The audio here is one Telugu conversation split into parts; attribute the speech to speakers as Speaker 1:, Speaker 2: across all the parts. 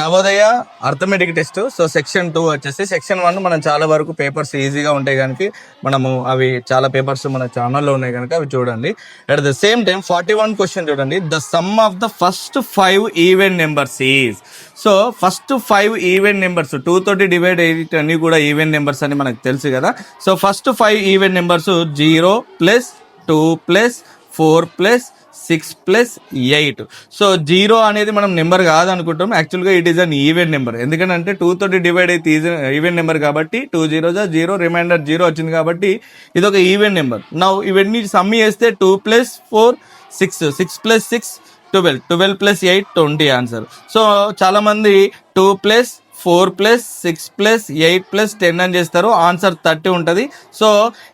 Speaker 1: Navodaya arithmetic test. So section two వచ్చేసి సెక్షన్ వన్ మనం చాలా వరకు పేపర్స్ ఈజీగా ఉంటాయి కనుక మనము అవి చాలా పేపర్స్ మన ఛానల్లో ఉన్నాయి కనుక అవి చూడండి. At the same time forty one question చూడండి. The sum of the first five even numbers is so first five even numbers two తోటి డివైడ్ ఎయిట్ అన్ని కూడా ఈవెంట్ నెంబర్స్ అని మనకు తెలుసు కదా. So first five even numbers zero plus two plus four plus six plus eight. So zero అనేది మనం నెంబర్ కాదనుకుంటాం. యాక్చువల్గా it is an even number ఎందుకంటే టూ తోటి డివైడ్ అయితే ఈవెంట్ నెంబర్ కాబట్టి టూ జీరో జా జీరో రిమైండర్ జీరో వచ్చింది కాబట్టి ఇది ఒక ఈవెంట్ నెంబర్ నా ఇవన్నీ సమ్మి చేస్తే two plus four six six plus six twelve twelve plus eight twenty answer so చాలామంది two plus four plus six plus eight plus ten అని చేస్తారు. ఆన్సర్ థర్టీ ఉంటుంది. సో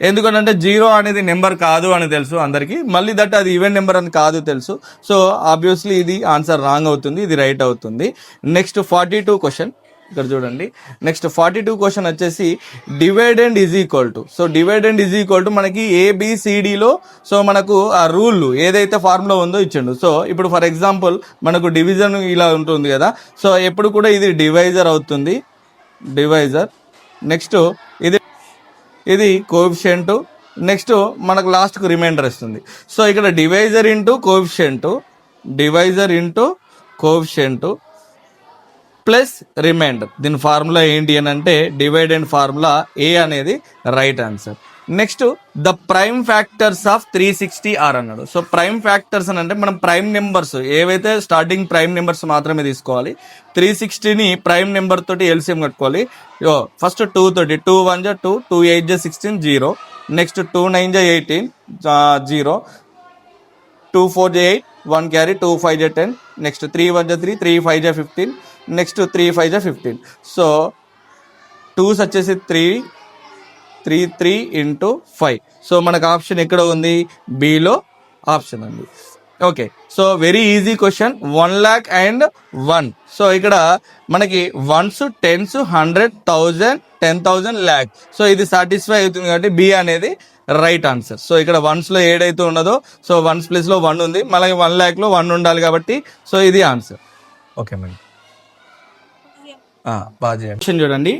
Speaker 1: ఎందుకంటే జీరో అనేది నెంబర్ కాదు అని తెలుసు అందరికీ. మళ్ళీ దట్ అది ఈవెంట్ నెంబర్ అని కాదు తెలుసు. సో ఆబ్వియస్లీ ఇది ఆన్సర్ రాంగ్ అవుతుంది ఇది రైట్ అవుతుంది. Next forty two question. ఇక్కడ చూడండి. నెక్స్ట్ ఫార్టీ టూ క్వశ్చన్ వచ్చేసి dividend is equal to so dividend is equal to మనకి ఏబిసిడిలో సో మనకు ఆ రూల్ ఏదైతే ఫార్ములా ఉందో ఇచ్చిండు. సో ఇప్పుడు ఫర్ ఎగ్జాంపుల్ మనకు డివిజన్ ఇలా ఉంటుంది కదా. సో ఎప్పుడు కూడా ఇది డివైజర్ అవుతుంది. డివైజర్ నెక్స్ట్ ఇది ఇది కోఎఫిషియంట్ నెక్స్ట్ మనకు లాస్ట్కు రిమైండర్ ఇస్తుంది సో ఇక్కడ divisor into coefficient divisor into coefficient plus remainder. దీని ఫార్ములా ఏంటి అని అంటే డివైడ్ అండ్ ఫార్ములా ఏ అనేది right answer. Next the prime factors of three sixty are అన్నాడు. సో ప్రైమ్ ఫ్యాక్టర్స్ అని అంటే మనం ప్రైమ్ నెంబర్స్ ఏవైతే స్టార్టింగ్ ప్రైమ్ నెంబర్స్ మాత్రమే తీసుకోవాలి త్రీ సిక్స్టీని ప్రైమ్ నెంబర్ తోటి ఎల్సిఎం కట్టుకోవాలి. యో ఫస్ట్ టూ తోటి టూ వన్ జా టూ టూ ఎయిట్ జా sixteen zero. Next two nine జా ఎయిటీన్ జీరో. టూ ఫోర్ జా eight one carry two five జా టెన్. నెక్స్ట్ త్రీ వన్ జా త్రీ త్రీ ఫైవ్ జా ఫిఫ్టీన్. నెక్స్ట్ త్రీ ఫైవ్ జా ఫిఫ్టీన్ సో టూస్ వచ్చేసి three three three into five so మనకు ఆప్షన్ ఎక్కడ ఉంది? బిలో ఆప్షన్ ఉంది. Okay so very easy question one lakh and one so ఇక్కడ మనకి ones tens hundred thousand ten thousand lakh so ఇది సాటిస్ఫై అవుతుంది కాబట్టి బి అనేది రైట్ ఆన్సర్ సో ఇక్కడ వన్స్లో ఏడైతే ఉన్నదో సో వన్స్ ప్లేస్లో వన్ ఉంది. మళ్ళీ వన్ ల్యాక్లో వన్ ఉండాలి కాబట్టి సో ఇది ఆన్సర్ ఓకే మేడం చూడండి.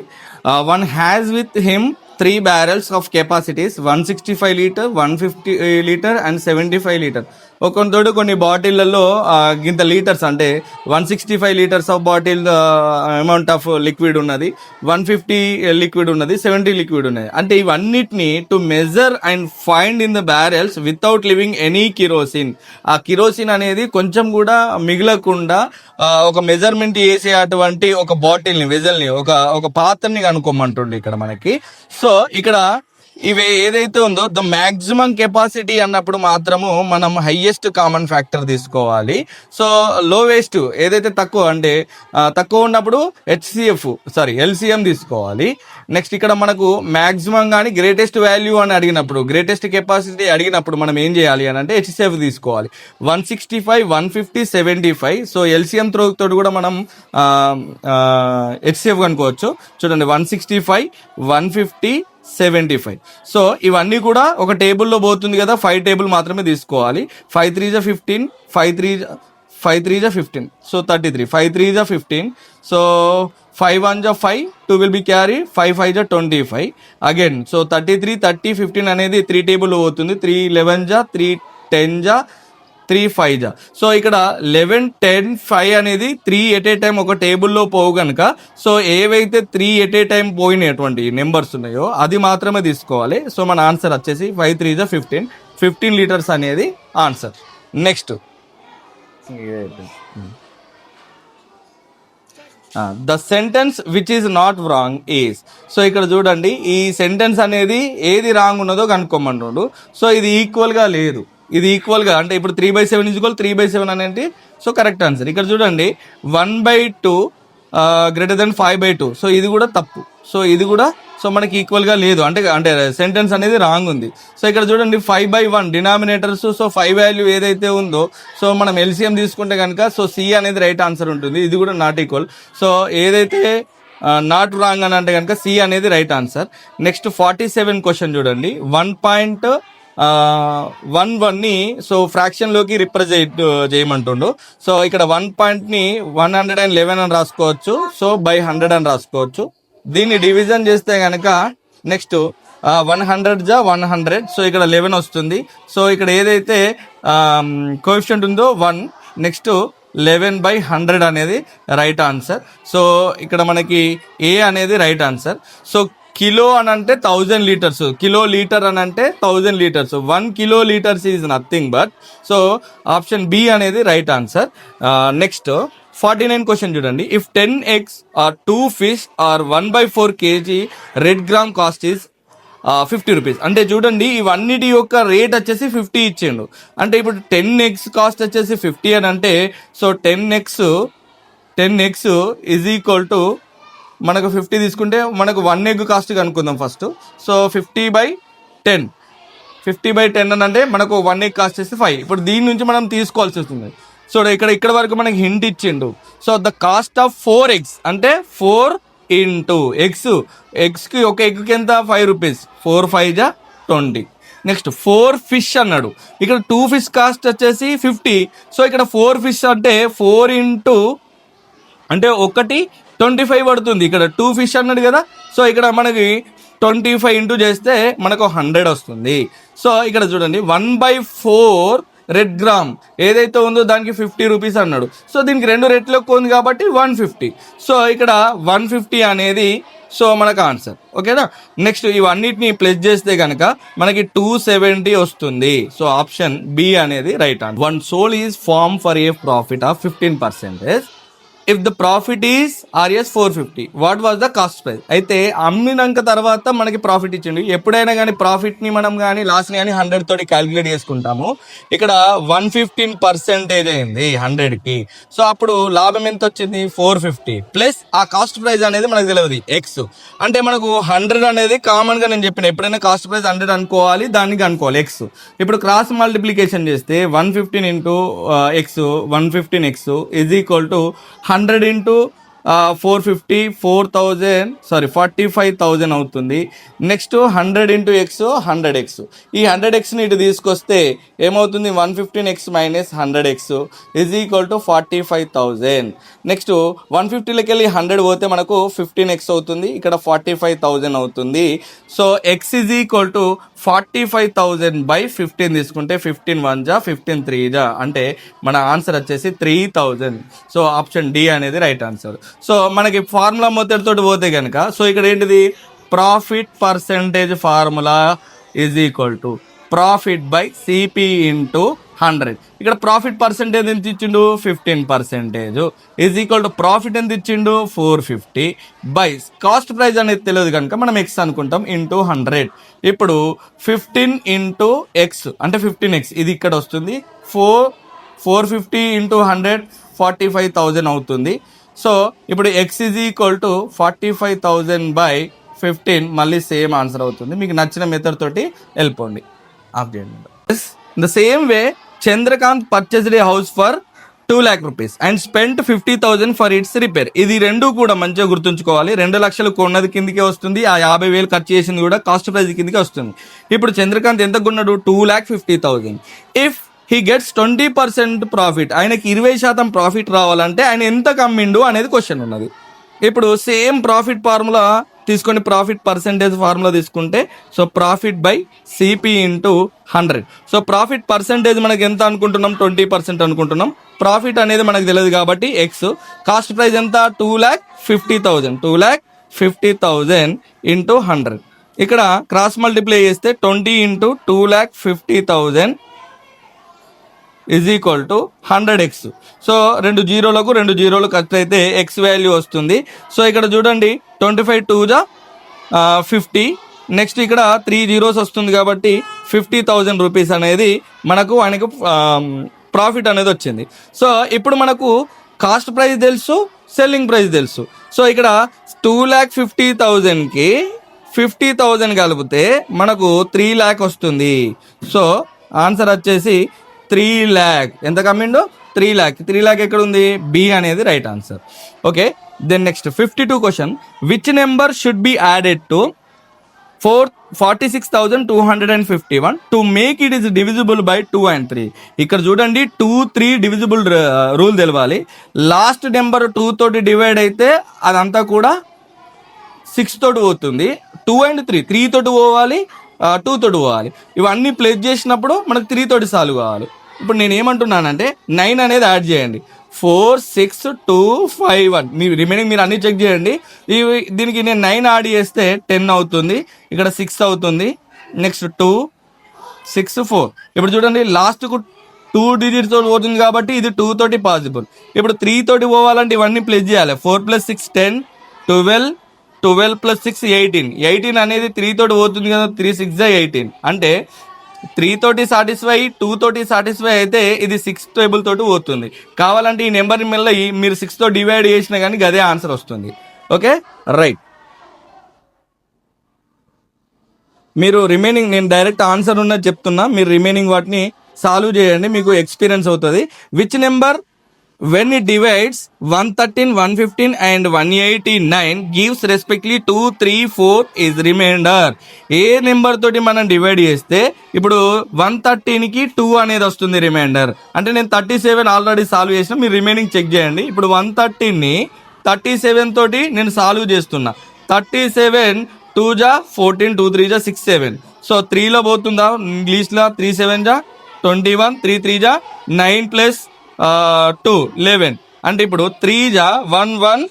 Speaker 1: One has with him three barrels of capacities one sixty five litre one fifty litre and seventy five litre ఒక్కొంతోడు కొన్ని బాటిళ్ళలో ఇంత లీటర్స్ అంటే one sixty five litres of bottle amount of liquid ఉన్నది. వన్ ఫిఫ్టీ eh, లిక్విడ్ ఉన్నది సెవెంటీ లిక్విడ్ ఉన్నది. అంటే ఇవన్నిటిని to measure and find in the barrels without leaving any kerosene ఆ కిరోసిన్ అనేది కొంచెం కూడా మిగలకుండా ఒక మెజర్మెంట్ చేసే అటువంటి ఒక బాటిల్ని వెజల్ని ఒక ఒక పాత్రని కనుక్కోమంటుండే ఇక్కడ మనకి. సో ఇక్కడ ఇవి ఏదైతే ఉందో ద మ్యాక్సిమం కెపాసిటీ అన్నప్పుడు మాత్రము మనం హైయెస్ట్ కామన్ ఫ్యాక్టర్ తీసుకోవాలి. సో లోవెస్ట్ ఏదైతే తక్కువ అంటే తక్కువ ఉన్నప్పుడు హెచ్సిఎఫ్ సారీ ఎల్సిఎం తీసుకోవాలి. నెక్స్ట్ ఇక్కడ మనకు మ్యాక్సిమం కానీ గ్రేటెస్ట్ వాల్యూ అని అడిగినప్పుడు గ్రేటెస్ట్ కెపాసిటీ అడిగినప్పుడు మనం ఏం చేయాలి అని అంటే హెచ్సిఎఫ్ తీసుకోవాలి. One sixty five one fifty seventy five so LCM through తోటి కూడా మనం హెచ్సిఎఫ్ కనుకోవచ్చు చూడండి one sixty five one fifty seventy five. So ఇవన్నీ కూడా ఒక టేబుల్లో పోతుంది కదా ఫైవ్ టేబుల్ మాత్రమే తీసుకోవాలి. ఫైవ్ త్రీ జా fifteen five three five three జా fifteen. So thirty three. Five three జా ఫిఫ్టీన్. సో ఫైవ్ వన్ జా five two will be carry five five జా twenty five. Again so thirty three thirty fifteen అనేది త్రీ టేబుల్ పోతుంది. త్రీ లెవెన్ జా త్రీ టెన్ జా త్రీ ఫైవ్ జా. సో ఇక్కడ లెవెన్ టెన్ ఫైవ్ అనేది త్రీ ఎట్ ఏ టైం ఒక టేబుల్లో పోవు కనుక సో ఏవైతే త్రీ ఎట్ ఏ టైం పోయినటువంటి నెంబర్స్ ఉన్నాయో అది మాత్రమే తీసుకోవాలి. సో మన ఆన్సర్ వచ్చేసి ఫైవ్ త్రీ జా ఫిఫ్టీన్. ఫిఫ్టీన్ లీటర్స్ అనేది answer. Next. The sentence which is not wrong is. So ఇక్కడ చూడండి ఈ సెంటెన్స్ అనేది ఏది రాంగ్ ఉన్నదో కనుక్కోమంటున్నాడు సో ఇది ఈక్వల్గా లేదు. ఇది ఈక్వల్గా అంటే ఇప్పుడు three by seven equal three by seven అనేది సో కరెక్ట్ ఆన్సర్ ఇక్కడ చూడండి one by two greater than five by two so ఇది కూడా తప్పు. సో ఇది కూడా సో మనకి ఈక్వల్గా లేదు. అంటే అంటే సెంటెన్స్ అనేది రాంగ్ ఉంది. సో ఇక్కడ చూడండి five by one denominators so five value ఏదైతే ఉందో సో మనం ఎల్సిఎం తీసుకుంటే కనుక సో సి అనేది రైట్ ఆన్సర్ ఉంటుంది. ఇది కూడా నాట్ ఈక్వల్ సో ఏదైతే uh, నాట్ రాంగ్ అని అంటే కనుక సి అనేది right answer next forty seven question చూడండి. వన్ పాయింట్ వన్ వన్ని సో ఫ్రాక్షన్లోకి రిప్రజెంట్ చేయమంటుండు. సో ఇక్కడ వన్ పాయింట్ని వన్ హండ్రెడ్ అండ్ లెవెన్ అని రాసుకోవచ్చు. సో బై హండ్రెడ్ అని రాసుకోవచ్చు. దీన్ని డివిజన్ చేస్తే కనుక నెక్స్ట్ వన్ హండ్రెడ్ జా వన్ హండ్రెడ్ సో ఇక్కడ లెవెన్ వస్తుంది. సో ఇక్కడ ఏదైతే కోఎఫిషియంట్ ఉందో one next eleven by hundred అనేది రైట్ ఆన్సర్ సో ఇక్కడ మనకి ఏ అనేది రైట్ ఆన్సర్ సో కిలో అని అంటే థౌజండ్ లీటర్స్ కిలో లీటర్ అని అంటే thousand litres one kilo litres is nothing but so option B అనేది right answer next forty nine question చూడండి. If ten eggs are two fish are one by four KG red gram cost is fifty rupees అంటే చూడండి ఇవన్నిటి యొక్క రేట్ వచ్చేసి ఫిఫ్టీ ఇచ్చిండు. అంటే ఇప్పుడు టెన్ ఎగ్స్ కాస్ట్ వచ్చేసి ఫిఫ్టీ అని అంటే so ten eggs ten eggs is equal to మనకు ఫిఫ్టీ తీసుకుంటే మనకు వన్ ఎగ్ కాస్ట్ కనుక్కుందాం first. So fifty by ten. Fifty by ten అని అంటే మనకు వన్ ఎగ్ కాస్ట్ చేస్తే ఫైవ్. ఇప్పుడు దీని నుంచి మనం తీసుకోవాల్సి వస్తుంది. సో ఇక్కడ ఇక్కడ వరకు మనకి హింట్ ఇచ్చిండు. So the cost of four eggs అంటే ఫోర్ ఇంటూ ఎగ్స్. ఎగ్స్కి ఒక ఎగ్కి ఎంత? Five rupees. ఫోర్ ఫైవ్ జా ట్వంటీ. నెక్స్ట్ ఫోర్ ఫిష్ అన్నాడు. ఇక్కడ టూ ఫిష్ కాస్ట్ వచ్చేసి ఫిఫ్టీ. సో ఇక్కడ ఫోర్ ఫిష్ అంటే ఫోర్ ఇంటూ అంటే ఒకటి ట్వంటీ ఫైవ్ పడుతుంది. ఇక్కడ టూ ఫిష్ అన్నాడు కదా. సో ఇక్కడ మనకి ట్వంటీ ఫైవ్ ఇంటూ చేస్తే మనకు హండ్రెడ్ వస్తుంది. సో ఇక్కడ చూడండి. One by four red gram ఏదైతే ఉందో దానికి ఫిఫ్టీ రూపీస్ అన్నాడు. సో దీనికి రెండు రెట్లు ఎక్కువ ఉంది కాబట్టి వన్ ఫిఫ్టీ సో ఇక్కడ వన్ ఫిఫ్టీ అనేది సో మనకు ఆన్సర్ ఓకేనా నెక్స్ట్ ఇవన్నిటిని ప్లస్ చేస్తే కనుక మనకి టూ సెవెంటీ వస్తుంది. సో ఆప్షన్ బి అనేది right on one sold is form for a profit of fifteen percentage if the profit is RS four fifty what was the cost price అయితే అమ్మినాక తర్వాత మనకి ప్రాఫిట్ ఇచ్చిండు. ఎప్పుడైనా కానీ ప్రాఫిట్ని మనం కానీ లాస్ని కానీ హండ్రెడ్ తోటి క్యాలిక్యులేట్ చేసుకుంటాము. ఇక్కడ వన్ ఫిఫ్టీన్ పర్సెంటేజ్ అయింది హండ్రెడ్కి సో అప్పుడు లాభం ఎంత వచ్చింది? ఫోర్ ఫిఫ్టీ ప్లస్ ఆ కాస్ట్ ప్రైస్ అనేది మనకు తెలియదు ఎక్స్ అంటే మనకు హండ్రెడ్ అనేది కామన్గా నేను చెప్పిన ఎప్పుడైనా కాస్ట్ ప్రైస్ హండ్రెడ్ అనుకోవాలి దానికి అనుకోవాలి. ఎక్స్ ఇప్పుడు క్రాస్ మల్టిప్లికేషన్ చేస్తే one fifteen into X one fifteen X is equal to hundred hundred into four fifty four thousand sorry forty five thousand అవుతుంది. Next hundred into X hundred X. ఈ హండ్రెడ్ ఎక్స్ని ఇటు తీసుకొస్తే ఏమవుతుంది? One fifteen X minus hundred X is equal to forty five thousand. Next one ఫిఫ్టీలోకి వెళ్ళి హండ్రెడ్ పోతే మనకు ఫిఫ్టీన్ ఎక్స్ అవుతుంది. ఇక్కడ ఫార్టీ ఫైవ్ థౌజండ్ అవుతుంది. So X is equal to forty five thousand by fifteen తీసుకుంటే ఫిఫ్టీన్ వన్ జా ఫిఫ్టీన్ త్రీ జా. అంటే మన ఆన్సర్ వచ్చేసి three thousand. So option D అనేది రైట్ ఆన్సర్. సో మనకి ఫార్ములా మొత్తటితోటి పోతే కనుక సో ఇక్కడ ఏంటిది? Profit percentage formula is equal to profit by CP into hundred. ఇక్కడ ప్రాఫిట్ పర్సెంటేజ్ ఎంత ఇచ్చిండు? Fifteen percentage. Is equal to profit ఎంత ఇచ్చిండు? Four fifty. By cost price అనేది తెలియదు కనుక మనం ఎక్స్ అనుకుంటాం ఇంటూ హండ్రెడ్. ఇప్పుడు ఫిఫ్టీన్ ఇంటూ ఎక్స్ అంటే ఫిఫ్టీన్ ఎక్స్ ఇది ఇక్కడ వస్తుంది. Four four fifty into hundred forty five thousand అవుతుంది. సో ఇప్పుడు x is equal to forty five thousand by fifteen మళ్ళీ సేమ్ ఆన్సర్ అవుతుంది. మీకు నచ్చిన మెథడ్ తోటి వెళ్ళిపోండి ఆఫ్ చేయండి. The same way Chandrakant purchased a house for two lakh rupees and spent fifty thousand for its repair ఇది రెండు కూడా మంచిగా గుర్తుంచుకోవాలి. రెండు లక్షలు కొన్నది కిందకే వస్తుంది. ఆ యాభై వేలు ఖర్చు చేసింది కూడా కాస్ట్ ప్రైస్ కిందకే వస్తుంది. ఇప్పుడు చంద్రకాంత్ ఎంత కొన్నాడు? Two lakh fifty thousand if he gets twenty percent profit ఆయనకి ఇరవై శాతం ప్రాఫిట్ రావాలంటే ఆయన ఎంత కమ్మిండు అనేది క్వశ్చన్ ఉన్నది. ఇప్పుడు సేమ్ ప్రాఫిట్ ఫార్ములా తీసుకొని ప్రాఫిట్ పర్సెంటేజ్ ఫార్ములా తీసుకుంటే so profit by CP into hundred so profit percentage మనకి ఎంత అనుకుంటున్నాం? ట్వంటీ పర్సెంట్ అనుకుంటున్నాం. ప్రాఫిట్ అనేది మనకు తెలియదు కాబట్టి ఎక్స్ కాస్ట్ ప్రైస్ ఎంత? Two lakh fifty thousand two lakh fifty thousand into hundred ఇక్కడ క్రాస్ మల్టిప్లై చేస్తే twenty into two lakh fifty thousand is equal to hundred x so రెండు జీరోలకు రెండు జీరోలు ఖర్చు అయితే ఎక్స్ వాల్యూ వస్తుంది. సో ఇక్కడ చూడండి ట్వంటీ ఫైవ్ టూ జా ఫిఫ్టీ నెక్స్ట్ ఇక్కడ త్రీ జీరోస్ వస్తుంది కాబట్టి ఫిఫ్టీ థౌజండ్ రూపీస్ అనేది మనకు ఆయనకు ప్రాఫిట్ అనేది వచ్చింది. సో ఇప్పుడు మనకు కాస్ట్ ప్రైస్ తెలుసు సెల్లింగ్ ప్రైస్ తెలుసు. సో ఇక్కడ టూ ల్యాక్ ఫిఫ్టీ థౌజండ్కి ఫిఫ్టీ థౌజండ్ కలిపితే మనకు త్రీ ల్యాక్ వస్తుంది. సో ఆన్సర్ వచ్చేసి త్రీ ల్యాక్ ఎంత కమ్మిండో? త్రీ ల్యాక్ త్రీ ల్యాక్ ఎక్కడ ఉంది బి అనేది right answer. Okay? Then next fifty two question which number should be added to four forty six thousand two hundred and fifty one to make it is divisible by two and three ఇక్కడ చూడండి టూ త్రీ డివిజిబుల్ రూల్ తెలవాలి. లాస్ట్ నెంబర్ టూ తోటి డివైడ్ అయితే అదంతా కూడా సిక్స్ తోటి పోతుంది. టూ అండ్ త్రీ త్రీ తోటి పోవాలి uh, టూ తోటి పోవాలి. ఇవన్నీ ప్లేస్ చేసినప్పుడు మనకు త్రీ తోటి సాల్వ్ కావాలి. ఇప్పుడు నేను ఏమంటున్నానంటే నైన్ అనేది యాడ్ చేయండి. Four six two five one మీ రిమైనింగ్ మీరు అన్ని చెక్ చేయండి. ఇవి దీనికి నేను నైన్ యాడ్ చేస్తే టెన్ అవుతుంది. ఇక్కడ సిక్స్ అవుతుంది. నెక్స్ట్ టూ సిక్స్ ఫోర్ ఇప్పుడు చూడండి లాస్ట్కు టూ డిజిట్స్ తోటి పోతుంది కాబట్టి ఇది టూ తోటి పాసిబుల్ ఇప్పుడు త్రీ తోటి పోవాలంటే ఇవన్నీ ప్లస్ చేయాలి. Four plus six ten twelve twelve plus six eighteen eighteen అనేది త్రీ తోటి పోతుంది కదా త్రీ సిక్స్ ఎయిటీన్ అంటే త్రీ తోటి సాటిస్ఫై టూ తోటి సాటిస్ఫై అయితే ఇది సిక్స్ టేబుల్ తోటి పోతుంది. కావాలంటే ఈ నెంబర్ మళ్ళీ మీరు సిక్స్తో డివైడ్ చేసినా కానీ అదే ఆన్సర్ వస్తుంది. ఓకే? రైట్. మీరు రిమైనింగ్ నేను డైరెక్ట్ ఆన్సర్ ఉన్నది చెప్తున్నా. మీరు రిమైనింగ్ వాటిని సాల్వ్ చేయండి మీకు ఎక్స్పీరియన్స్ అవుతుంది. Which number? When it divides one thirteen one fifteen and one eighty nine gives respectively two three four is remainder a number తోటి మనం డివైడ్ చేస్తే ఇప్పుడు వన్ థర్టీన్కి టూ అనేది వస్తుంది రిమైండర్ అంటే నేను థర్టీ సెవెన్ ఆల్రెడీ సాల్వ్ చేసిన మీరు రిమైనింగ్ చెక్ చేయండి. ఇప్పుడు వన్ థర్టీన్ని థర్టీ సెవెన్ తోటి నేను సాల్వ్ చేస్తున్నా. థర్టీ సెవెన్ టూ జా ఫోర్టీన్ టూ త్రీ జా సిక్స్ సెవెన్ సో త్రీలో పోతుందా? ఇంగ్లీష్లో త్రీ సెవెన్ జా ట్వంటీ వన్ త్రీ త్రీ జా నైన్ ప్లస్ టూ లెవెన్ అంటే ఇప్పుడు త్రీ జా వన్ వన్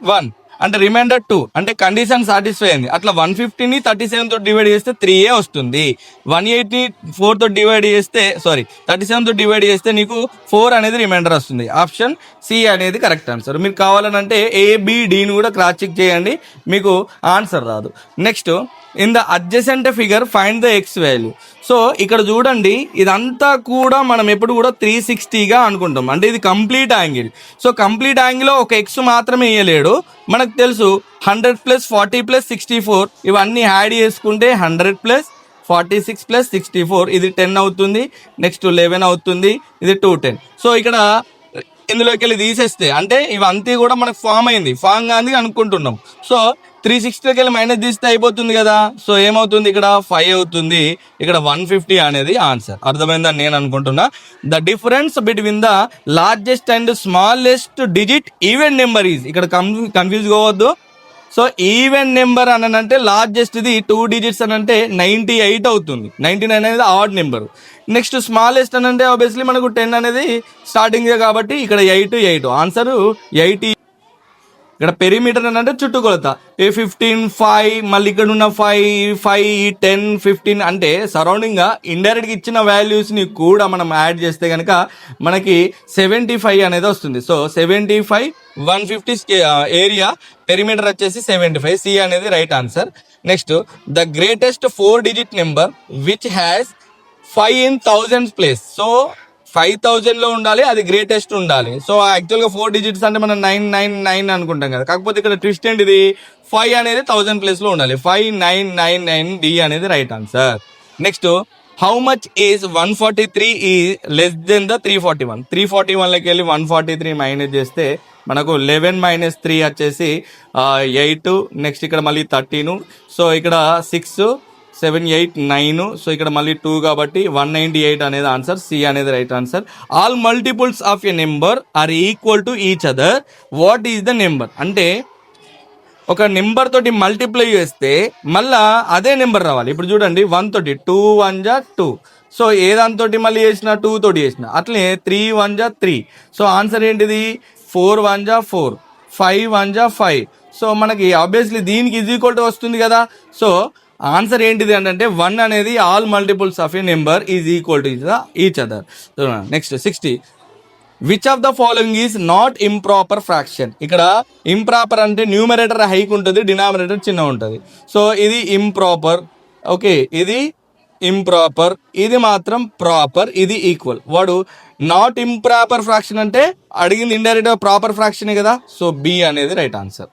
Speaker 1: వన్ అంటే రిమైండర్ టూ అంటే కండిషన్ సాటిస్ఫై అయింది. అట్లా వన్ ఫిఫ్టీని థర్టీ సెవెన్తో డివైడ్ చేస్తే త్రీ ఏ వస్తుంది. వన్ ఎయిట్ని ఫోర్తో డివైడ్ చేస్తే సారీ థర్టీ సెవెన్తో డివైడ్ చేస్తే నీకు ఫోర్ అనేది రిమైండర్ వస్తుంది. ఆప్షన్ సి అనేది కరెక్ట్ ఆన్సర్ మీరు కావాలనంటే ఏబిడిని కూడా క్రాస్ చెక్ చేయండి. మీకు ఆన్సర్ రాదు. Next in the adjacent figure find the x value so ఇక్కడ చూడండి ఇదంతా కూడా మనం ఎప్పుడు కూడా త్రీ సిక్స్టీగా అనుకుంటాం. అంటే ఇది కంప్లీట్ యాంగిల్ సో కంప్లీట్ యాంగిల్లో ఒక ఎక్స్ మాత్రమే వేయలేడు మనకు తెలుసు hundred plus forty plus sixty four ఇవన్నీ యాడ్ చేసుకుంటే hundred plus forty six plus sixty four ఇది టెన్ అవుతుంది. నెక్స్ట్ లెవెన్ అవుతుంది. ఇది టూ టెన్ సో ఇక్కడ ఇందులోకి వెళ్ళి తీసేస్తే అంటే ఇవంతా కూడా మనకు ఫామ్ అయింది. ఫామ్ కాదు అనుకుంటున్నాం. సో త్రీ సిక్స్టీకి వెళ్ళి మైనస్ తీస్తే అయిపోతుంది కదా. సో ఏమవుతుంది ఇక్కడ? ఫైవ్ అవుతుంది. ఇక్కడ వన్ ఫిఫ్టీ అనేది ఆన్సర్ అర్థమైందని నేను అనుకుంటున్నా. The difference between the largest and smallest digit even number is ఇక్కడ కన్ఫ్యూజ్ కావద్దు. సో ఈవెన్ నెంబర్ అని అంటే లార్జెస్ట్ది టూ డిజిట్స్ అని అంటే నైంటీ ఎయిట్ అవుతుంది. నైంటీ నైన్ అనేది ఆడ్ నెంబర్ నెక్స్ట్ స్మాలెస్ట్ అని అంటే ఆబ్వియస్లీ మనకు టెన్ అనేది స్టార్టింగ్ కాబట్టి ఇక్కడ ఎయిట్ ఎయిట్. Answer eighty. ఇక్కడ పెరిమీటర్ అని అంటే చుట్టుకొలత. ఏ ఫిఫ్టీన్ ఫైవ్ మళ్ళీ ఇక్కడ ఉన్న ఫైవ్ ఫైవ్ టెన్ ఫిఫ్టీన్ అంటే సరౌండింగ్గా ఇండైరెక్ట్గా ఇచ్చిన వాల్యూస్ని కూడా మనం యాడ్ చేస్తే కనుక మనకి సెవెంటీ ఫైవ్ అనేది వస్తుంది. So seventy five one fifty area perimeter వచ్చేసి సెవెంటీ ఫైవ్ సి అనేది right answer next the greatest four digit number which has five in thousand place. So five థౌజండ్లో ఉండాలి అది గ్రేటెస్ట్ ఉండాలి. సో యాక్చువల్గా ఫోర్ డిజిట్స్ అంటే మనం నైన్ నైన్ నైన్ అనుకుంటాం కదా. కాకపోతే ఇక్కడ ట్విస్ట్ ఏంటిది? ఫైవ్ అనేది థౌజండ్ ప్లేస్లో ఉండాలి. Five nine nine nine D అనేది right answer. Next how much is one forty three ఈ less than the three forty one? Three forty వన్లోకి వెళ్ళి వన్ ఫార్టీ త్రీ మైనస్ చేస్తే మనకు లెవెన్ మైనస్ త్రీ వచ్చేసి ఎయిట్ నెక్స్ట్ ఇక్కడ మళ్ళీ థర్టీను. సో ఇక్కడ six seven eight nine so ఇక్కడ మళ్ళీ టూ కాబట్టి వన్ నైంటీ ఎయిట్ అనేది ఆన్సర్ సి అనేది right answer all multiples of a number are equal to each other what is the number అంటే ఒక నెంబర్ తోటి మల్టిప్లై చేస్తే మళ్ళా అదే నెంబర్ రావాలి. ఇప్పుడు చూడండి వన్ తోటి టూ వన్ జా టూ సో ఏ దాంతోటి మళ్ళీ చేసిన? టూ తోటి చేసిన. అట్లనే త్రీ వన్ జా త్రీ సో ఆన్సర్ ఏంటిది? ఫోర్ వన్ జా ఫోర్ ఫైవ్ వన్ జా ఫైవ్ సో మనకి ఆబ్వియస్లీ దీనికి ఈజ్ ఈక్వల్ టు వస్తుంది కదా. సో ఆన్సర్ ఏంటిది అంటే వన్ అనేది all multiples of a number is equal to each other. Next sixty which of the following is not improper fraction ఇక్కడ ఇంప్రాపర్ అంటే న్యూమరేటర్ హైక్ ఉంటుంది డినామినేటర్ చిన్న ఉంటుంది. సో ఇది ఇంప్రాపర్ ఓకే ఇది ఇంప్రాపర్ ఇది మాత్రం ప్రాపర్ ఇది ఈక్వల్ వాడు నాట్ ఇంప్రాపర్ ఫ్రాక్షన్ అంటే అడిగింది ఇండైరెక్ట్ ప్రాపర్ ఫ్రాక్షనే కదా? సో బి అనేది రైట్ ఆన్సర్